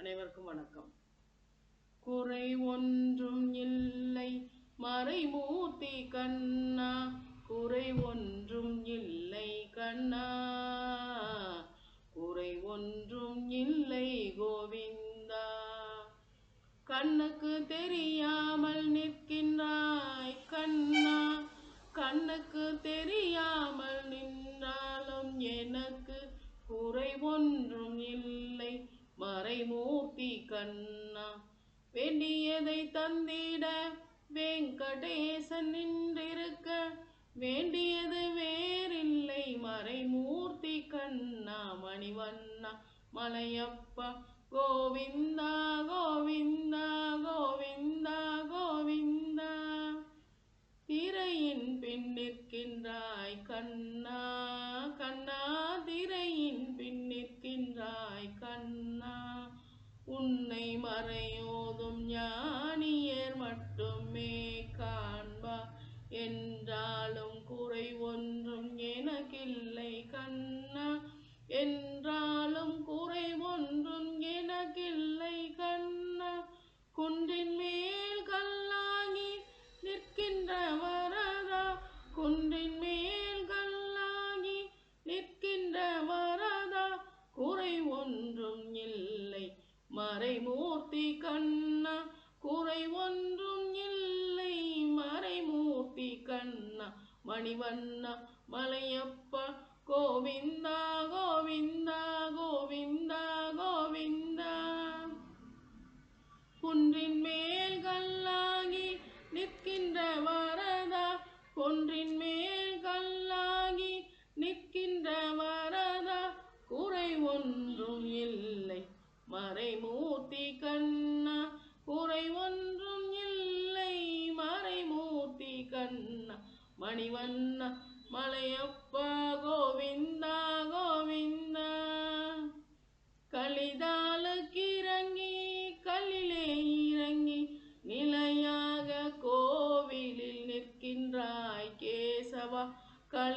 அனைவருக்கும் வணக்கம். குறை ஒன்றும் இல்லை மறைமூர்த்தி கண்ணா. குறை ஒன்றும் இல்லை கண்ணா. குறை ஒன்றும் இல்லை கோவிந்தா. கண்ணுக்கு தெரியாமல் நிற்கின்றாய் கண்ணா. கண்ணுக்கு தெரியாமல் கோபி கண்ணா வேண்டியதை தந்திட வெங்கடேசன் நின்றிருக்க வேண்டியது வேறில்லை மறைமூர்த்தி கண்ணா மணிவண்ணா மலையப்பா கோவிந்தா கோவிந்தா கோவிந்தா கோவிந்தா. நின்ற வரதா குன்றின் மேல் கல்லாகி நிற்கின்ற வரதா குறை ஒன்றும் இல்லை. மறைமூர்த்தி கண்ணா குறை ஒன்றும் இல்லை. மறைமூர்த்தி கண்ணா மணிவண்ணா மலையப்பா குன்றின் மேல் கல்லாகி நிற்கின்ற வரதா குறை ஒன்றும் இல்லை. மறைமூர்த்தி கண்ணா குறை ஒன்றும் இல்லை. மறைமூர்த்தி கண்ணா மணிவண்ணா மலையப்பா கோவிந்தா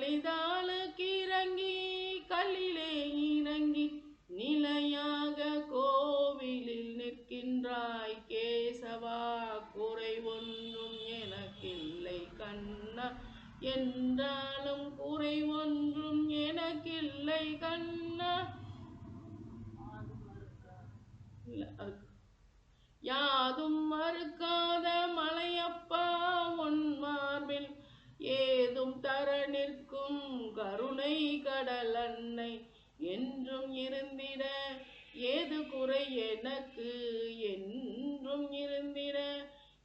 கலிதாலுக்கு இறங்கி கல்லிலே இறங்கி நிலையாக கோவிலில் நிற்கின்றாய் கேசவா குறை ஒன்றும் எனக்கில்லை கண்ணா என்றாலும் குறை ஒன்றும் எனக்கில்லை கண்ணா இல்ல, அதுக்கு. கடல் அன்னை என்றும் இருந்திட ஏது குறை எனக்கு என்றும் இருந்திட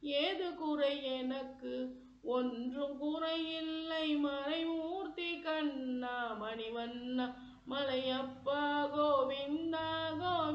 ஏது குறை எனக்கு ஒன்றும் குறையில்லை. மறைமூர்த்தி கண்ணா மணிவண்ணா மலையப்பா கோவிந்தா கோ